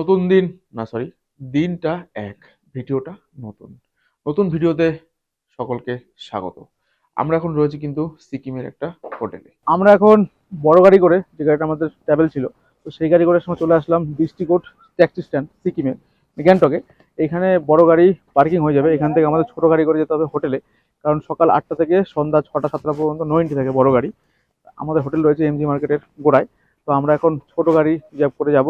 নতুন দিন, না সরি দিনটা এক, ভিডিওটা নতুন। নতুন ভিডিওতে সকলকে স্বাগত। আমরা এখন রয়েছি কিন্তু সিকিমের একটা হোটেলে। আমরা এখন বড় গাড়ি করে, যে গাড়িটা আমাদের ট্রাভেল ছিল, তো সেই গাড়ি করে সময় চলে আসলাম ডিস্ট্রিক্ট ট্যাক্সি স্ট্যান্ড, সিকিমের, গ্যাংটকে। এখানে বড় গাড়ি পার্কিং হয়ে যাবে। এখান থেকে আমাদের ছোট গাড়ি করে যেতে হবে হোটেলে, কারণ সকাল আটটা থেকে সন্ধ্যা ছটা, সাতটা পর্যন্ত নয়নটি থাকে বড় গাড়ি। আমাদের হোটেল রয়েছে এমজি মার্কেটের গোড়ায়। তো আমরা এখন ছোট গাড়ি রিজার্ভ করে যাব।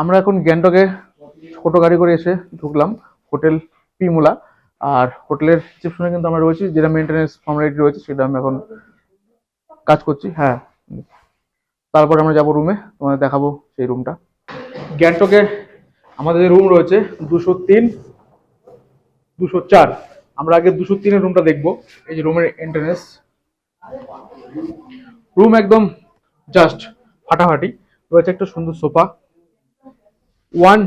আমরা এখন গ্যাংটকে ছোট গাড়ি করে এসে ঢুকলাম, হোটেল পিমুলা। আর হোটেলের রিসেপশনে কিন্তু আমরা রয়েছি, যেটা মেনটেন্যান্স ফর্মালিটি রয়েছে, সেটা আমি এখন কাজ করছি হ্যাঁ। তারপর আমরা যাব রুমে তোমাদের দেখাবো সেই রুমটা গ্যাংটকে আমাদের যে রুম রয়েছে দুশো তিন, দুশো চার। আমরা আগে দুশো তিনের রুমটা দেখব, এই যে রুমের এন্ট্রেন্স রুম একদম জাস্ট ফাটাফাটি, রয়েছে একটা সুন্দর sofa one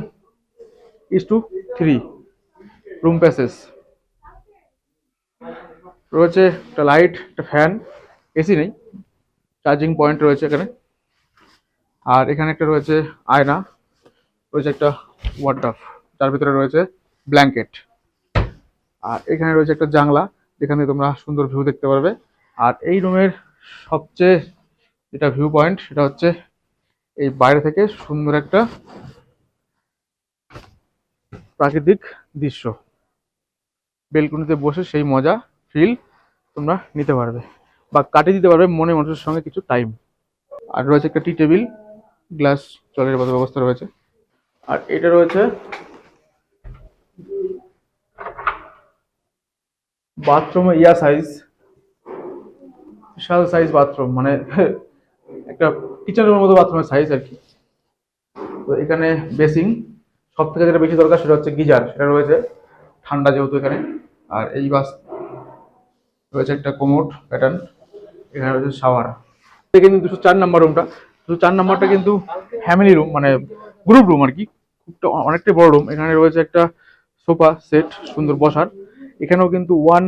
is two three room passage রয়েছে একটা লাইট একটা ফ্যান এসি নেই। চার্জিং পয়েন্ট রয়েছে এখানে। আর এখানে একটা রয়েছে আয়না, রয়েছে একটা ওয়ার্ডাফ যার ভিতরে রয়েছে ব্ল্যাঙ্কেট আর এখানে রয়েছে একটা জানলা, যেখানে তোমরা সুন্দর ভিউ দেখতে পারবে। আর এই রুমের সবচেয়ে যেটা ভিউ পয়েন্ট সেটা হচ্ছে এই বাইরে থেকে সুন্দর একটা প্রাকৃতিক দৃশ্য। বেলকুনিতে বসে সেই মজা ফিল তোমরা নিতে পারবে বা কাটিয়ে দিতে পারবে মনে মানুষের সঙ্গে কিছু টাইম আর রয়েছে একটা টি টেবিল গ্লাস জলের ব্যবস্থা রয়েছে। আর এটা রয়েছে বাথরুম ইয়া সাইজ বিশাল সাইজ বাথরুম মানে একটা কিচেনের মতো বাথরুমের সাইজ আর কি। তো এখানে বেসিং সব থেকে যেটা বেশি দরকার সেটা হচ্ছে গিজার, সেটা রয়েছে ঠান্ডা যেহেতু এখানে। আর এই বাস রয়েছে একটা কোমোট প্যাটার্ন এখানে রয়েছে শাওয়ার কিন্তু দুশো চার নাম্বার রুমটা দুশো চার নাম্বারটা কিন্তু ফ্যামিলি রুম মানে গ্রুপ রুম আর কি। খুবটা অনেকটাই বড় রুম এখানে রয়েছে একটা সোফা সেট, সুন্দর বসার। এখানেও কিন্তু one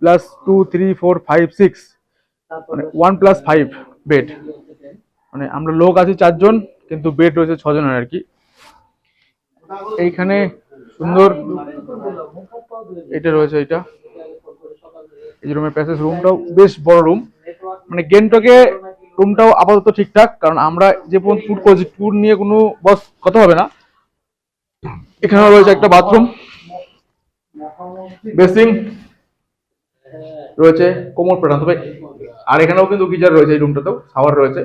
plus two three four five six মানে ওয়ান প্লাস ফাইভ বেড মানে আমরা লোক আছি চারজন, কিন্তু বেড রয়েছে ছজনের আর কি। এইখানে সুন্দর এটা রয়েছে এটা। এই রুমের প্যাসেজ রুমটাও বেশ বড় রুম মানে গেন্টকে রুমটাও আপাতত ঠিকঠাক, কারণ আমরা যে পর্যন্ত ট্যুর করেছি ট্যুর নিয়ে কোনো বস কথা হবে না। এখানেও রয়েছে একটা বাথরুম বেসিং রয়েছে, কোমর প্যাটার্ন তবে আর এখানেও কিন্তু গিজার রয়েছে এই রুমটাতেও শাওয়ার রয়েছে।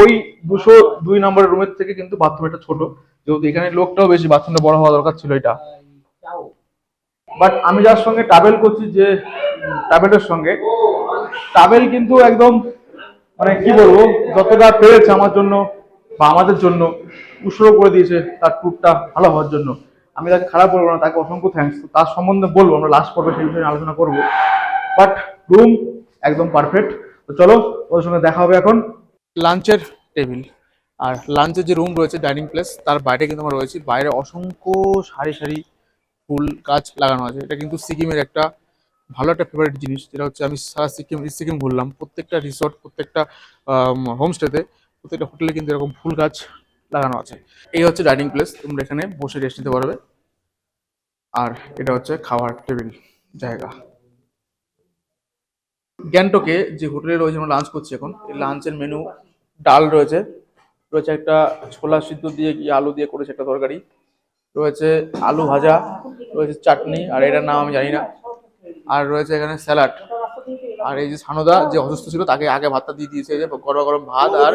ওই দুশো দুই নম্বরের রুমের থেকে কিন্তু বাথরুম একটা ছোট। যেহেতু এখানে লোকটাও বেশি বাথরুমটা বড় হওয়া দরকার ছিল এটা। বাট আমি যার সঙ্গে ট্রাভেল করছি যে ট্রাভেলের সঙ্গে ট্রাভেল কিন্তু একদম মানে কি বলব যতটা পেরেছে আমার জন্য বা আমাদের জন্য উৎসর্গ করে দিয়েছে তার ট্যুরটা ভালো হওয়ার জন্য। আমি তাকে খারাপ বলব না তাকে অসংখ্য থ্যাঙ্কস তার সম্বন্ধে বলব আমরা লাস্ট পর্বে সেই বিষয়ে আলোচনা করব। বাট রুম একদম পারফেক্ট তো চলো ওদের সঙ্গে দেখা হবে এখন। লাঞ্চের টেবিল আর লাঞ্চের যে রুম রয়েছে ডাইনিং প্লেস তার বাইরে কিন্তু আমরা রয়েছি। বাইরে অসংখ্য সারি সারি ফুল গাছ লাগানো আছে। এটা কিন্তু সিকিমের একটা ভালো একটা ফেভারিট জিনিস। যেটা হচ্ছে আমি সারা সিকিম সিকিম ঘুরলাম। প্রত্যেকটা রিসর্ট প্রত্যেকটা হোমস্টেতে প্রত্যেকটা হোটেলে কিন্তু এরকম ফুল গাছ লাগানো আছে। এই হচ্ছে ডাইনিং প্লেস তোমরা এখানে বসে রেস্ট নিতে পারবে। আর এটা হচ্ছে খাওয়ার টেবিল জায়গা। গ্যাংটকে যে হোটেলে রয়েছে, আমরা লাঞ্চ করছি এখন, এই লাঞ্চের মেনু ডাল রয়েছে। রয়েছে একটা ছোলা সিদ্ধ দিয়ে কি আলু দিয়ে করেছে একটা তরকারি, রয়েছে আলু ভাজা, রয়েছে চাটনি, আর এটার নাম আমি জানি না। আর রয়েছে এখানে স্যালাড। আর এই যে সানদা যে অসুস্থ ছিল, তাকে আগে ভাতটা দিয়ে দিয়েছে যে গরম গরম ভাত আর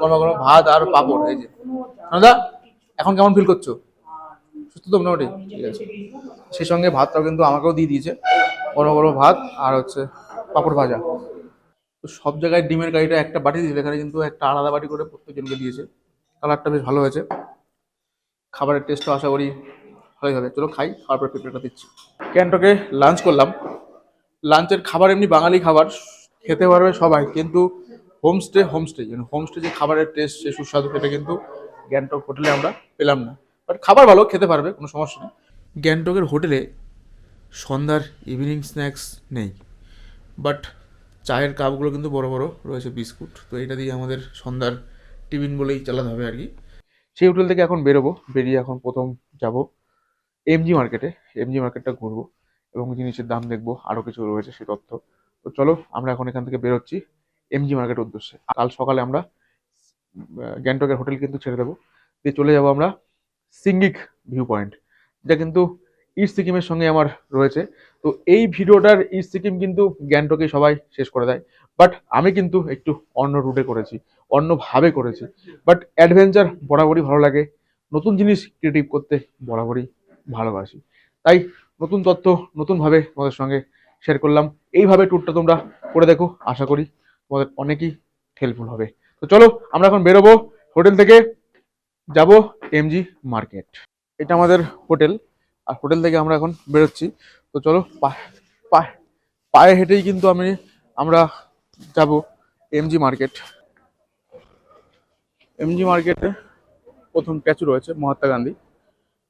গরম গরম ভাত আর পাঁপড়, এই যে। সানদা, এখন কেমন ফিল করছ? সুস্থ তো মোটামুটি? ঠিক আছে। সেই সঙ্গে ভাতটাও কিন্তু আমাকেও দিয়ে দিয়েছে। গরম গরম ভাত আর হচ্ছে পাঁপড় ভাজা। তো সব জায়গায় ডিমের কারিটা একটা বাটি দিয়েছিল, এখানে কিন্তু একটা আলাদা বাটি করে প্রত্যেকজনকে দিয়েছে। কালারটা বেশ ভালো হয়েছে। খাবারের টেস্টও আশা করি ভালোই হবে চলো খাই, খাওয়ার পর পেপারটা দিচ্ছি। ক্যান্টকে লাঞ্চ করলাম। লাঞ্চের খাবার এমনি বাঙালি খাবার, খেতে পারবে সবাই, কিন্তু হোমস্টে হোমস্টে মানে হোমস্টে যে খাবারের টেস্ট সে সুস্বাদু, সেটা কিন্তু গ্যাংটক হোটেলে আমরা পেলাম না। বাট খাবার ভালো, খেতে পারবে, কোনো সমস্যা নেই। গ্যাংটকের হোটেলে সন্ধ্যার ইভিনিং স্ন্যাক্স নেই। বাট চায়ের কাপগুলো কিন্তু বড় বড় রয়েছে, বিস্কুট। তো এটা দিয়ে আমাদের সন্ধ্যার টিফিন বলেই চালাতে হবে আর কি। সেই হোটেল থেকে এখন বেরোবো, বেরিয়ে এখন প্রথম যাব এমজি মার্কেটে এমজি মার্কেটটা ঘুরবো এবং জিনিসের দাম দেখব আরও কিছু রয়েছে সেই তথ্য। তো চলো, আমরা এখন এখান থেকে বেরোচ্ছি এমজি মার্কেটের উদ্দেশ্যে। কাল সকালে আমরা গ্যাংটকের হোটেল কিন্তু ছেড়ে দেবো। দিয়ে চলে যাব আমরা সিঙ্গিক ভিউ পয়েন্ট যা কিন্তু ইস্ট সিকিমের সঙ্গে আমার রয়েছে। তো এই ভিডিওটার ইস্ট সিকিম কিন্তু গ্যাংটকে সবাই শেষ করে দেয়। বাট আমি কিন্তু একটু অন্য রুটে করেছি, অন্যভাবে করেছি। বাট অ্যাডভেঞ্চার বরাবরই ভালো লাগে। নতুন জিনিস ক্রিয়েটিভ করতে বরাবরই ভালোবাসি। তাই নতুন তথ্য নতুনভাবে তোমাদের সঙ্গে শেয়ার করলাম। এইভাবে ট্যুরটা তোমরা করে দেখো, আশা করি তোমাদের অনেকই হেল্পফুল হবে। তো চলো, আমরা এখন বেরোবো। হোটেল থেকে যাব এমজি মার্কেট এটা আমাদের হোটেল। আর হোটেল থেকে আমরা এখন বেরোচ্ছি। তো চলো, পায়ে হেঁটেই কিন্তু আমি, আমরা যাব এমজি মার্কেট এমজি মার্কেটে প্রথম স্ট্যাচু রয়েছে মহাত্মা গান্ধী।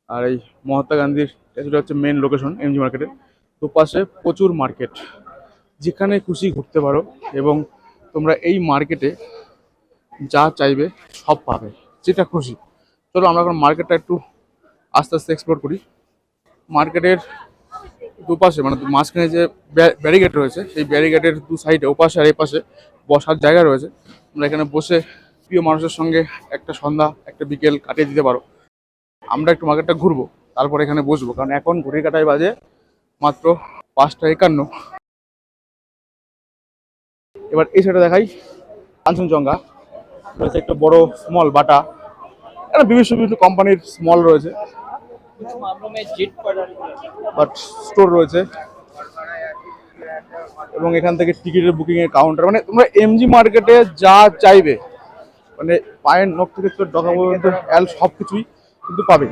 আর এই মহাত্মা গান্ধীর স্ট্যাচুটা হচ্ছে মেন লোকেশন এমজি মার্কেটের দুপাশে প্রচুর মার্কেট যেখানে খুশি ঘুরতে পারো এবং তোমরা এই মার্কেটে যা চাইবে সব পাবে, যেটা খুশি। চলো আমরা এখন মার্কেটটা একটু আস্তে আস্তে এক্সপ্লোর করি। মার্কেটের দুপাশে মানে মাঝখানে যে ব্যারিগেড রয়েছে, সেই ব্যারিগেডের দু সাইডে, ওপাশে আর এপাশে বসার জায়গা রয়েছে। তোমরা এখানে বসে প্রিয় মানুষের সঙ্গে একটা সন্ধ্যা, একটা বিকেল কাটিয়ে দিতে পারো। আমরা একটু মার্কেটটা ঘুরবো, তারপর এখানে বসবো, কারণ এখন ঘুরে কাটায় বাজে মাত্র পাঁচটা একান্ন। এবার এই সাইডে দেখাই কাঞ্চনজঙ্ঘা। রয়েছে একটা বড় স্মল বাটা। এখানে বিভিন্ন বিভিন্ন কোম্পানির স্মল রয়েছে। বাট স্টোর রয়েছে। এবং এখান থেকে টিকিটের বুকিং এর কাউন্টার মানে তোমরা এমজি মার্কেটে যা চাইবে মানে পায়ের নখ থেকে ডগা পর্যন্ত অ্যাল সব কিছুই কিন্তু পাবে।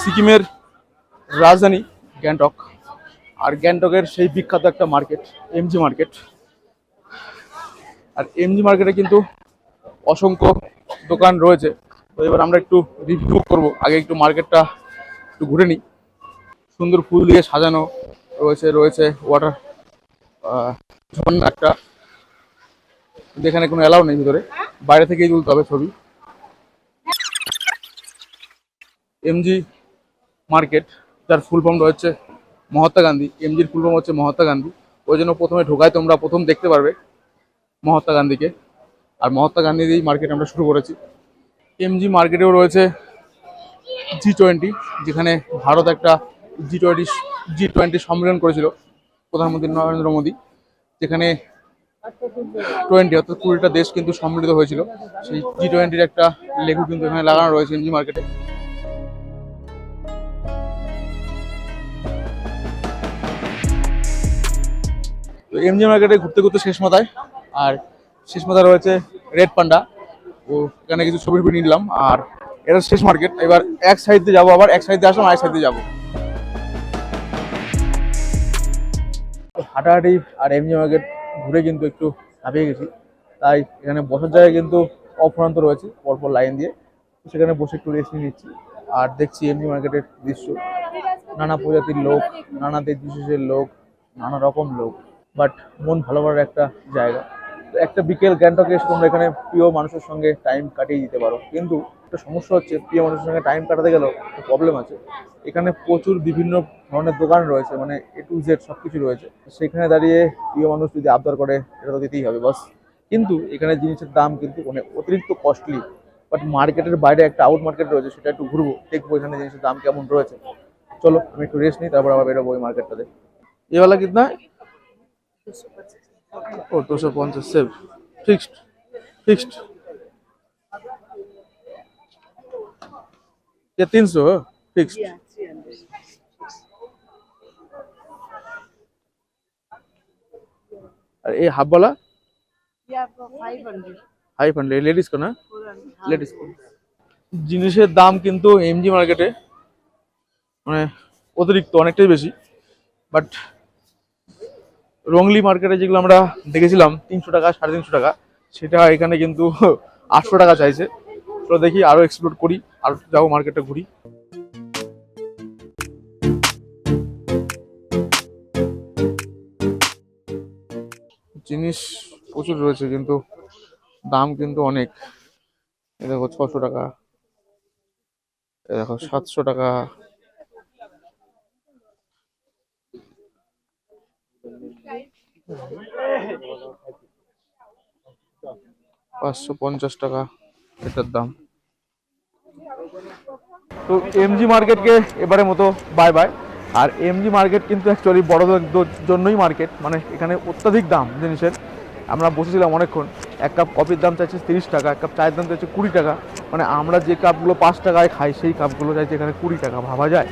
সিকিমের রাজধানী গ্যাংটক। আর গ্যাংটকের সেই বিখ্যাত একটা মার্কেট এমজি মার্কেট আর এমজি মার্কেটে কিন্তু অসংখ্য দোকান রয়েছে। তো এবার আমরা একটু রিভিউ করব। আগে একটু মার্কেটটা একটু ঘুরে নিই। সুন্দর ফুল দিয়ে সাজানো রয়েছে রয়েছে ওয়াটার ঝর্ণা একটা। যেখানে কোনো অ্যালাউ নেই ভিতরে। বাইরে থেকেই তুলতে হবে ছবি। এমজি মার্কেট যার ফুল ফর্ম রয়েছে মহাত্মা গান্ধী। এমজির ফুল ফর্ম হচ্ছে মহাত্মা গান্ধী। ওই জন্য প্রথমে ঢোকায় তোমরা, প্রথম দেখতে পারবে মহাত্মা গান্ধীকে। আর মহাত্মা গান্ধী দিয়েই মার্কেট আমরা শুরু করেছি। এমজি মার্কেটেও রয়েছে জি টোয়েন্টি যেখানে ভারত একটা জি টোয়েন্টি জি টোয়েন্টি সম্মেলন করেছিল প্রধানমন্ত্রী নরেন্দ্র মোদী, যেখানে টোয়েন্টি অর্থাৎ কুড়িটা দেশ কিন্তু সম্মিলিত হয়েছিল। সেই জি টোয়েন্টির একটা লেখু কিন্তু এখানে লাগানো রয়েছে এমজি মার্কেটে তো এমজি মার্কেটে ঘুরতে ঘুরতে শেষ মাথায়, আর শেষ মাথায় রয়েছে রেড পান্ডা। ও এখানে কিছু ছবি টবি নিলাম আর এটা শেষ মার্কেট। এবার এক সাইড যাব আবার এক সাইড আসলাম আরেক সাইড দিয়ে যাব। হাঁটাহাঁটি আর এমজি মার্কেট ঘুরে কিন্তু একটু হাঁপিয়ে গেছি। তাই এখানে বসার জায়গায় কিন্তু অফুরান্ত রয়েছে পরপর লাইন দিয়ে। সেখানে বসে একটু রেস্ট নিচ্ছি আর দেখছি এমজি মার্কেটের দৃশ্য। নানা প্রজাতির লোক নানা দেশ বিশেষের লোক নানা রকম লোক বাট মন ভালো করার একটা জায়গা। একটা বিকেল গ্যাংটকে এসে তোমরা এখানে প্রিয় মানুষের সঙ্গে টাইম কাটিয়ে দিতে পারো। কিন্তু একটা সমস্যা হচ্ছে, প্রিয় মানুষের সঙ্গে টাইম কাটাতে গেলেও একটা প্রবলেম আছে। এখানে প্রচুর বিভিন্ন ধরনের দোকান রয়েছে মানে এ টু জেড সব কিছু রয়েছে। সেখানে দাঁড়িয়ে প্রিয় মানুষ যদি আবদার করে, এটা তো দিতেই হবে, বাস। কিন্তু এখানে জিনিসের দাম কিন্তু মানে অতিরিক্ত কস্টলি বাট মার্কেটের বাইরে একটা আউট মার্কেট রয়েছে, সেটা একটু ঘুরবো, দেখব এখানে জিনিসের দাম কেমন রয়েছে। চলো, আমি একটু রেস্ট নিই, তারপর আবার বেরোবো ওই মার্কেটটাতে এবেলা না कितना है ओ दो सौ पचास सेव फिक्स्ड फिक्स्ड ये तीन सौ फिक्स्ड Yeah, 300. और ये हाफ वाला Yeah, for 500. Five hundred ladies को ना 400. লেডিস জিনিসের দাম কিন্তু এমজি মার্কেটে মানে অতিরিক্ত অনেকটাই বেশি বাট রংলি মার্কেটে যেগুলো আমরা দেখেছিলাম, তিনশো টাকা, সাড়ে তিনশো টাকা, সেটা এখানে কিন্তু আটশো টাকা চাইছে। তো দেখি আরও এক্সপ্লোর করি, আর যাব মার্কেটে ঘুরি। জিনিস প্রচুর রয়েছে, কিন্তু দাম কিন্তু অনেক। এ দেখো ছশো টাকা এ দেখো সাতশো টাকা। পাঁচশো পঞ্চাশ টাকা এটার দাম। তো এমজি মার্কেটকে এবারে মতো বাই বাই আর এমজি মার্কেট কিন্তু অ্যাকচুয়ালি বড়দের জন্যই মার্কেট মানে এখানে অত্যাধিক দাম জিনিসের। আমরা বসেছিলাম অনেকক্ষণ। এক কাপ কফির দাম চাইছে তিরিশ টাকা, এক কাপ চায়ের দাম চাইছে কুড়ি টাকা। মানে আমরা যে কাপগুলো পাঁচ টাকায় খাই, সেই কাপগুলো চাইছে এখানে কুড়ি টাকা, ভাবা যায়।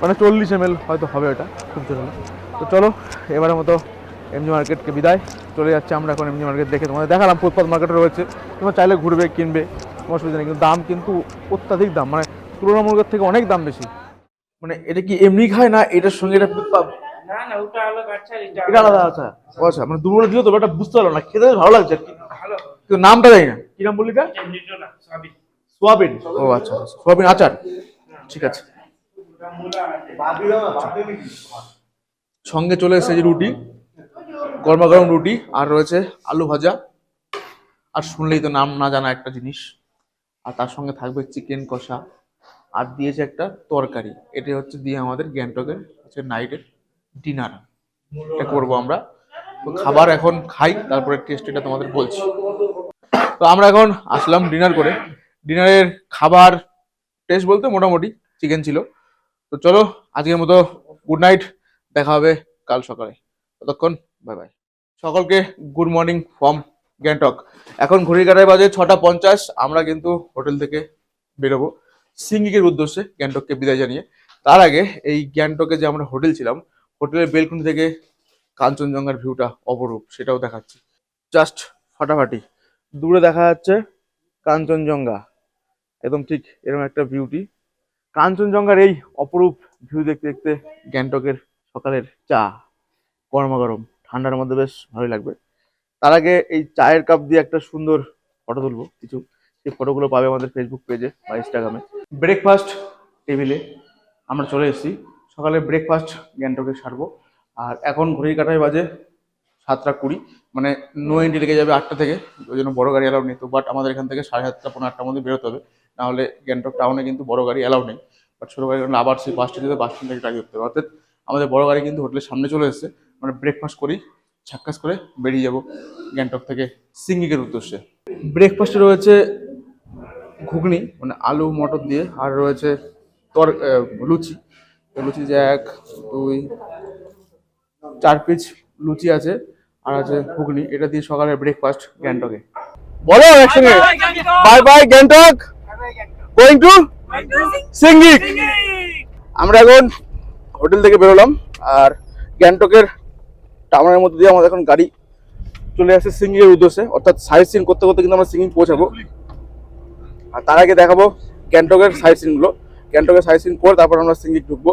মানে চল্লিশ এম হয়তো হবে ওটা, খুব জোর। তো চলো, এবারের মতো এমজি মার্কেটকে বিদায়। চলে যাচ্ছে আমরা এখন এমজি মার্কেট দেখে। তোমাদের দেখালাম ফুটপাথ মার্কেটে রয়েছে। তোমরা চাইলে ঘুরবে কিনবে কোনো অসুবিধা নেই। কিন্তু দাম কিন্তু অত্যাধিক দাম। মানে তুলনামূলকের থেকে অনেক দাম বেশি। মানে এটা কি এমনি খায় না এটার সঙ্গে এটা পা- না না ওটা আচ্ছা এটা এটা আলাদা আচ্ছা। আচ্ছা মানে দুপুরে দিও তো বুঝতে না। খেতে ভালো লাগছে আর ভালো। কিন্তু নামটা জানি না। কি নাম বললি এটা? সোয়াবিন। ও আচ্ছা আচ্ছা। সোয়াবিন আচার। ঠিক আছে। সঙ্গে চলে এসেছে যে রুটি। গরমা গরম রুটি আর রয়েছে আলু ভাজা। আর শুনলেই তো নাম না জানা একটা জিনিস। আর তার সঙ্গে থাকবে চিকেন কষা। আর দিয়েছে একটা তরকারি। এটা হচ্ছে দিয়ে আমাদের গ্যাংটকের হচ্ছে নাইটের ডিনার। এটা করব আমরা। তো খাবার এখন খাই, তারপরে টেস্ট এটা তোমাদের বলছি। তো আমরা এখন আসলাম ডিনার করে। ডিনারের খাবার টেস্ট বলতে মোটামুটি চিকেন ছিল। তো চলো, আজকের মতো গুড নাইট দেখা হবে কাল সকালে। ততক্ষণ বাই বাই সকলকে গুড মর্নিং ফ্রম গ্যাংটক এখন ঘড়ির কাটায় বাজে ছটা পঞ্চাশ, আমরা কিন্তু হোটেল থেকে বেরোবো। সিঙ্গিকের উদ্দেশ্যে গ্যাংটককে বিদায় জানিয়ে। তার আগে এই গ্যাংটকে যে আমরা হোটেল ছিলাম, হোটেলের বেলকুনি থেকে কাঞ্চনজঙ্ঘার ভিউটা অপরূপ, সেটাও দেখাচ্ছি। জাস্ট ফাটাফাটি। দূরে দেখা যাচ্ছে কাঞ্চনজঙ্ঘা। একদম ঠিক এরকম একটা বিউটি কাঞ্চনজঙ্ঘার এই অপরূপ ভিউ দেখতে দেখতে গ্যাংটকের সকালের চা। গরমা গরম ঠান্ডার মধ্যে বেশ ভালোই লাগবে। তার আগে এই চায়ের কাপ দিয়ে একটা সুন্দর ফটো তুলবো, কিছু। সেই ফটোগুলো পাবে আমাদের ফেসবুক পেজে বা ইনস্টাগ্রামে ব্রেকফাস্ট টেবিলে আমরা চলে এসেছি। সকালে ব্রেকফাস্ট গ্যাংটকে সারবো। আর এখন ঘড়ির কাটায় বাজে সাতটা কুড়ি। মানে নো এন্ট্রি লেগে যাবে আটটা থেকে। ওই জন্য বড় গাড়ি অ্যালাউ নেই তো। বাট আমাদের এখান থেকে সাড়ে সাতটা পনেরো আটটার মধ্যে বেরোতে হবে। নাহলে গ্যাংটক টাউনে কিন্তু বড় গাড়ি অ্যালাউ নেই। বাট ছোটো গাড়ি আবার সেই বাস স্ট্যান্ডে বাস স্ট্যান্ড থেকে গাড়ি করতে হবে। অর্থাৎ আমাদের বড় গাড়ি কিন্তু হোটেলের সামনে চলে এসেছে। মানে ব্রেকফাস্ট করি ছাক্কাস করে বেরিয়ে যাব গ্যাংটক থেকে সিঙ্গিকের উদ্দেশ্যে। ব্রেকফাস্টে রয়েছে ঘুগনি মানে আলু মটর দিয়ে আর রয়েছে তর লুচি। লুচি যে এক দুই চার পিস লুচি আছে আর আছে ঘুগনি। এটা দিয়ে সকালের ব্রেকফাস্ট গ্যাংটকে। বলো একসঙ্গে। Bye bye Gangtok. Going to Singhik. আমরা এখন হোটেল থেকে বেরোলাম আর গ্যাংটকের টাউনের মধ্যে দিয়ে আমাদের এখন গাড়ি চলে আসছে সিঙ্গিং এর উদ্দেশ্যে। অর্থাৎ সাইড সিন করতে করতে কিন্তু আমরা সিঙ্গিং পৌঁছাবো। আর তার আগে দেখাবো গ্যাংটকের সাইড সিনগুলো। গ্যাংটকের সাইড সিন করে তারপর আমরা সিঙ্গিং ঢুকবো।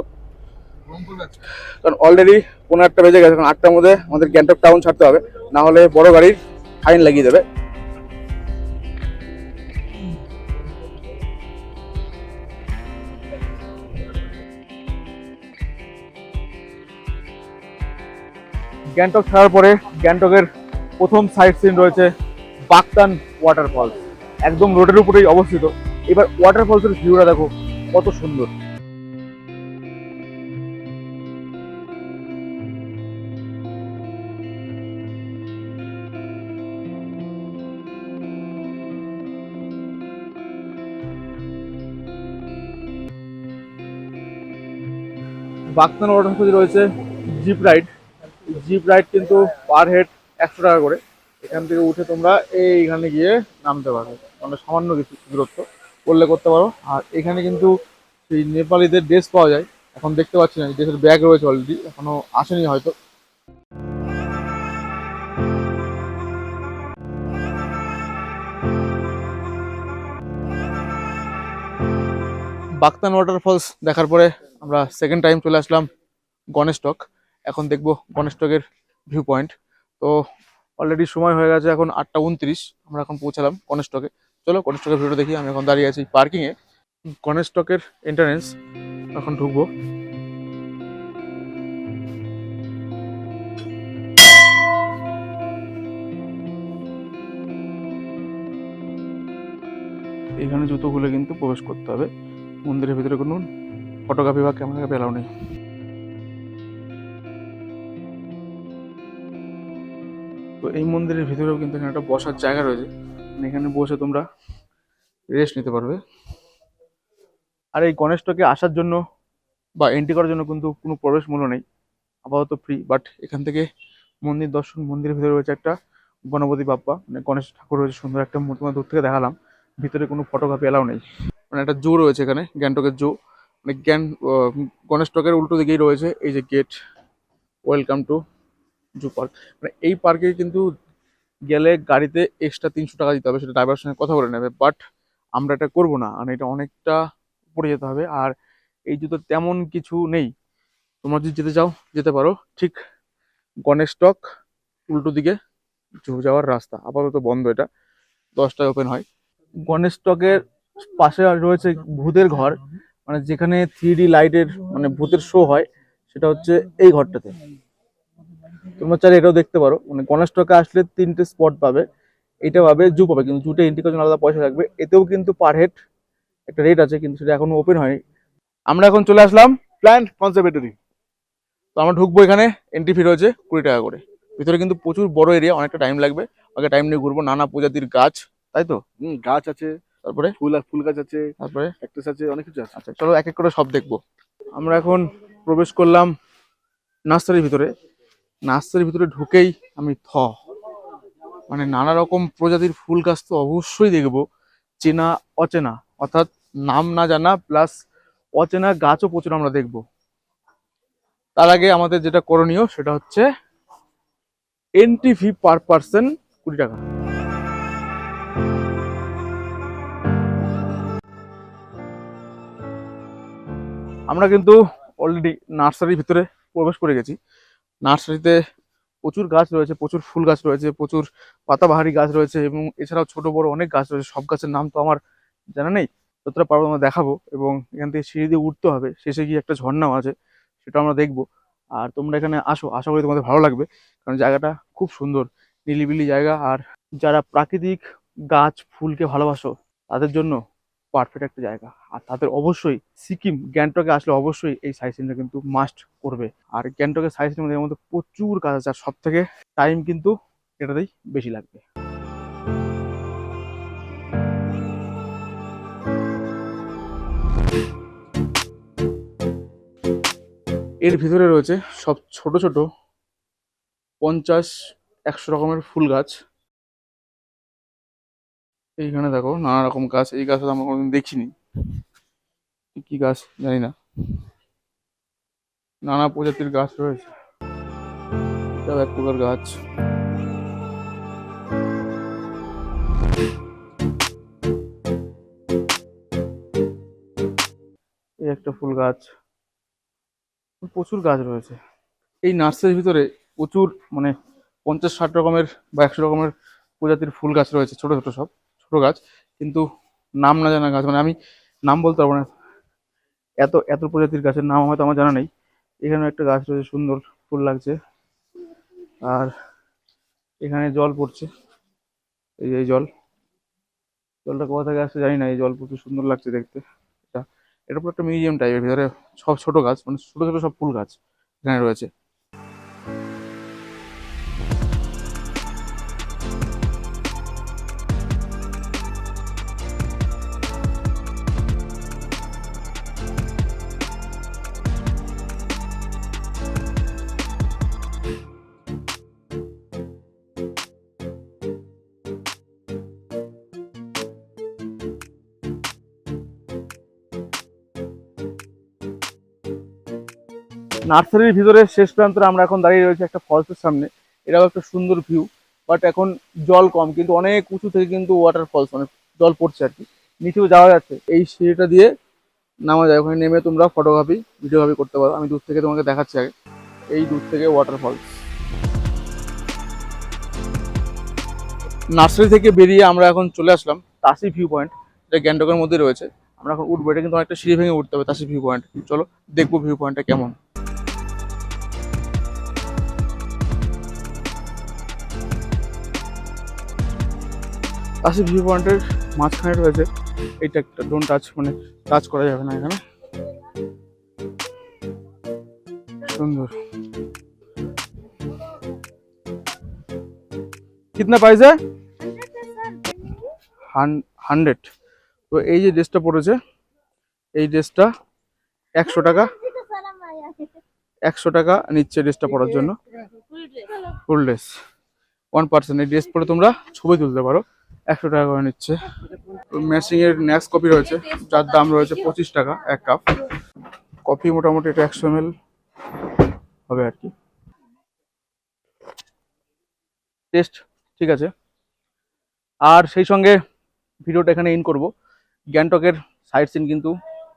কারণ অলরেডি পনেরো আটটা বেজে গেছে কারণ আটটার মধ্যে আমাদের গ্যাংটক টাউন ছাড়তে হবে। না হলে বড় গাড়ির ফাইন লাগিয়ে দেবে। গ্যাংটক ছাড়ার পরে গ্যাংটকের প্রথম সাইট সিন রয়েছে বাগতান ওয়াটারফল একদম রোডের উপরেই অবস্থিত। এবার ওয়াটারফলসের ভিউটা দেখো, কত সুন্দর। বাগতান ওয়াটারফল রয়েছে জিপ রাইড জিপ রাইড কিন্তু পার হেড একশো টাকা করে। এখান থেকে উঠে তোমরা এইখানে গিয়ে নামতে পারো। মানে সামান্য কিছু দূরত্ব করলে করতে পারো। আর এখানে কিন্তু সেই নেপালিদের ড্রেস পাওয়া যায়। এখন দেখতে পাচ্ছি না ড্রেসের ব্যাগ রয়েছে অলরেডি এখনও আসেনি হয়তো। বাগতান ওয়াটারফলস দেখার পরে আমরা সেকেন্ড টাইম চলে আসলাম গণেশটক এখন দেখব গণেশটকের ভিউ পয়েন্ট তো অলরেডি সময় হয়ে গেছে এখন আটটা উনত্রিশ, আমরা এখন পৌঁছালাম কনেস্টকে চলো কনেস্টকের ভিউটা দেখি, আমি এখন দাঁড়িয়ে আছি পার্কিংয়ে কনেস্টকের এন্টারেন্স এখন ঢুকবো। এখানে জুতো খুলে কিন্তু প্রবেশ করতে হবে। মন্দিরের ভিতরে কোনো ফটোগ্রাফি বা ক্যামেরাগ্রাফি অ্যালাউ নেই। তো এই মন্দিরের ভিতরেও কিন্তু এখানে একটা বসার জায়গা রয়েছে। মানে এখানে বসে তোমরা রেস্ট নিতে পারবে। আর এই গণেশটাকে আসার জন্য বা এন্ট্রি করার জন্য কিন্তু কোনো প্রবেশ মূল্য নেই। আপাতত ফ্রি বাট এখান থেকে মন্দির দর্শন, মন্দিরের ভিতরে রয়েছে একটা গণপতি বাপ্পা। মানে গণেশ ঠাকুর রয়েছে, সুন্দর একটা মূর্তি দূর থেকে দেখালাম। ভিতরে কোনো ফটোগ্রাফি এলাও নেই। মানে একটা জো রয়েছে এখানে, গ্যাংটকের জো মানে জ্ঞান গণেশ টকের উল্টো দিকেই রয়েছে এই যে gate welcome to zoo park মানে এই পার্কে কিন্তু গেলে গাড়িতে এক্সট্রা তিনশো টাকা দিতে হবে, সেটা ড্রাইভারের সঙ্গে কথা বলে নেবে। বাট আমরা এটা করব না মানে এটা অনেকটা পড়ে যেতে হবে। আর এই জুতো তেমন কিছু নেই। তোমরা যদি যেতে চাও, যেতে পারো। ঠিক গণেশ টক, উল্টো দিকে জু যাওয়ার রাস্তা। আপাতত বন্ধ এটা। দশটায় ওপেন হয়। গণেশ টকের পাশে রয়েছে ভূতের ঘর। মানে যেখানে থ্রি লাইটের মানে ভূতের শো হয়, সেটা হচ্ছে এই ঘরটাতে। তোমরা চাইলে এটাও দেখতে পারো। মানে গণেশ টকে আসলে তিনটে স্পট পাবে। এটা পাবে জু পাবে কিন্তু জুটে এন্ট্রি করার জন্য আলাদা পয়সা লাগবে। এতেও কিন্তু পার হেড একটা রেট আছে কিন্তু সেটা এখনও ওপেন হয়নি। আমরা এখন চলে আসলাম প্ল্যান্ট কনজারভেটরি তো আমরা ঢুকবো এখানে এন্ট্রি ফি রয়েছে কুড়ি টাকা করে। ভিতরে কিন্তু প্রচুর বড় এরিয়া অনেকটা টাইম লাগবে। আগে টাইম নিয়ে ঘুরবো নানা প্রজাতির গাছ তাই তো? গাছ আছে তারপরে? ফুল আর ফুল গাছ আছে তারপরে? ক্যাকটাস আছে অনেক কিছু আছে। আচ্ছা চলো এক এক করে সব দেখব। আমরা এখন প্রবেশ করলাম নার্সারির ভিতরে। নার্সারির ভিতরে ঢুকেই আমি থ। মানে নানা রকম প্রজাতির ফুল গাছ তো অবশ্যই দেখব, চেনা, অচেনা। অর্থাৎ নাম না জানা প্লাস অচেনা গাছও প্রচুর আমরা দেখব। তার আগে আমাদের যেটা করণীয়, সেটা হচ্ছে এন্ট্রি ফি পার পার্সন কুড়ি টাকা। আমরা কিন্তু অলরেডি নার্সারির ভিতরে প্রবেশ করে গেছি। নার্সারিতে প্রচুর গাছ রয়েছে, প্রচুর ফুল গাছ রয়েছে, প্রচুর পাতাবাহারি গাছ রয়েছে এবং এছাড়াও ছোট বড় অনেক গাছ রয়েছে। সব গাছের নাম তো আমার জানা নেই, যতটা পারব আমরা দেখাবো এবং এখান থেকে সিঁড়ি দিয়ে উঠতে হবে, শেষে গিয়ে একটা ঝর্ণাও আছে, সেটা আমরা দেখব। আর তোমরা এখানে আসো, আশা করি তোমাদের ভালো লাগবে, কারণ জায়গাটা খুব সুন্দর নিলিবিলি জায়গা। আর যারা প্রাকৃতিক গাছ, ফুলকে ভালোবাসো, তাদের জন্য পারফেক্ট একটা জায়গা। আর তাদের অবশ্যই সিকিম, গ্যাংটকে আসলে অবশ্যই এই সাইট সিনটা কিন্তু মাস্ট করবে। আর গ্যাংটকের সাইট সিনের মধ্যে প্রচুর কাজ আছে, আর সব থেকে টাইম কিন্তু এটাতেই বেশি লাগবে। এর ভিতরে রয়েছে সব ছোট ছোট পঞ্চাশ, একশো রকমের ফুল গাছ। এইখানে দেখো, নানা রকম গাছ। এই গাছ আমরা কোনোদিন দেখিনি। কি গাছ জানি না। নানা প্রজাতির গাছ রয়েছে। এক প্রকার গাছ। এই একটা ফুল গাছ। প্রচুর গাছ রয়েছে। এই নার্সারির ভিতরে প্রচুর মানে পঞ্চাশ ষাট রকমের বা একশো রকমের প্রজাতির ফুল গাছ রয়েছে, ছোট ছোট সব। ছোট গাছ, কিন্তু নাম না জানা গাছ মানে আমি নাম বলতে পারব না। এত এত প্রজাতির গাছের নাম হয়তো আমার জানা নেই। এখানে একটা গাছ রয়েছে, সুন্দর ফুল লাগছে। আর এখানে জল পড়ছে। এই যে জল। জলটা কোথা থেকে আসছে জানি না, এই জল প্রচুর সুন্দর লাগছে দেখতে। এটা এটা পুরো একটা মিউজিয়াম টাইপের ভিতরে সব ছোট গাছ মানে ছোট ছোট সব ফুল গাছ এখানে রয়েছে। নার্সারির ভিতরে শেষ প্রান্তে আমরা এখন দাঁড়িয়ে রয়েছি একটা ফলসের সামনে। এটাও একটা সুন্দর ভিউ, বাট এখন জল কম, কিন্তু অনেক উঁচু থেকে কিন্তু ওয়াটার ফলস মানে জল পড়ছে আর কি। নিচেও যাওয়া যাচ্ছে। এই সিঁড়িটা দিয়ে নামা যায়, ওখানে নেমে তোমরা ফটোগ্রাফি ভিডিওগ্রাফি করতে পারো। আমি দূর থেকে তোমাকে দেখাচ্ছি আগে। এই দূর থেকে ওয়াটার ফলস নার্সারি থেকে বেরিয়ে আমরা এখন চলে আসলাম তাসি ভিউ পয়েন্ট যেটা গ্যাংটকের মধ্যে রয়েছে। আমরা এখন উঠবো, এটা কিন্তু অনেকটা সিঁড়ি ভেঙে উঠতে হবে তাসি ভিউ পয়েন্ট চলো, দেখব ভিউ পয়েন্টটা কেমন। তাসি ভিউ পয়েন্টের মাঝখানে রয়েছে। এইটা একটা ডোন টাচ মানে টাচ করা যাবে না এখানে। সুন্দর। কিতনা প্রাইস হান্ড্রেড তো এই যে ড্রেসটা পড়েছে এই ড্রেসটা একশো টাকা। একশো টাকা নিচ্ছে ড্রেসটা পরার জন্য। ফুল ড্রেস ওয়ান পার্সেন্ট এই ড্রেস পরে তোমরা ছবি তুলতে পারো। একশো টাকা করে নিচ্ছে। ম্যাচিং এর ন্যাক্স কপি রয়েছে, যার দাম রয়েছে পঁচিশ টাকা এক কাপ কফি মোটামুটি এটা একশো এম হবে আর কি। টেস্ট ঠিক আছে। আর সেই সঙ্গে ভিডিওটা এখানে ইন করব। গ্যাংটকের সাইড সিন কিন্তু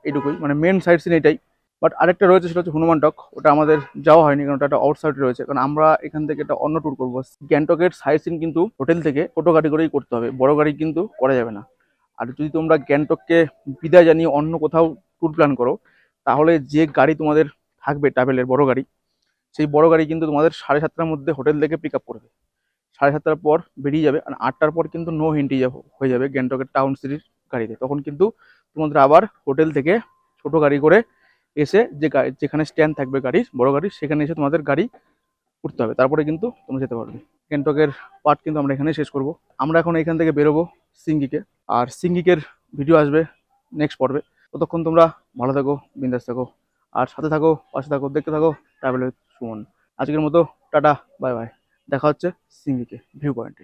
এইটুকুই মানে মেন সাইড সিন এটাই। বাট আরেকটা রয়েছে, সেটা হচ্ছে হনুমান টক। ওটা আমাদের যাওয়া হয়নি, কারণ ওটা একটা আউটসাইড রয়েছে। কারণ আমরা এখান থেকে একটা অন্য ট্যুর করব। গ্যাংটকের সিন কিন্তু হোটেল থেকে ছোটো গাড়ি করেই করতে হবে। বড় গাড়ি কিন্তু করা যাবে না। আর যদি তোমরা গ্যাংটককে বিদায় জানিয়ে অন্য কোথাও ট্যুর প্ল্যান করো, তাহলে যে গাড়ি তোমাদের থাকবে ট্রাভেলের বড় গাড়ি, সেই বড় গাড়ি কিন্তু তোমাদের সাড়ে সাতটার মধ্যে হোটেল থেকে পিক আপ করবে। সাড়ে সাতটার পর বেরিয়ে যাবে, আর আটটার পর কিন্তু নো হেন্টি হয়ে যাবে গ্যাংটকের টাউন সিটির গাড়িতে। তখন কিন্তু তোমাদের আবার হোটেল থেকে ছোট গাড়ি করে এসে যে যেখানে স্ট্যান্ড থাকবে গাড়ির, বড় গাড়ি সেখানে এসে তোমাদের গাড়ি উঠতে হবে। তারপরে কিন্তু তোমরা যেতে পারবে। গ্যাংটকের পার্ট কিন্তু আমরা এখানে শেষ করব। আমরা এখন এখান থেকে বেরোবো সিঙ্গিকে। আর সিঙ্গিকের ভিডিও আসবে নেক্সট পর্বে। ততক্ষণ তোমরা ভালো থাকো, বিন্দাস থাকো, আর সাথে থাকো, পাশে থাকো, দেখতে থাকো ট্রাভেল উইথ সুমন। আজকের মতো, টাটা বাই বাই দেখা হচ্ছে সিঙ্গিকে ভিউ পয়েন্টে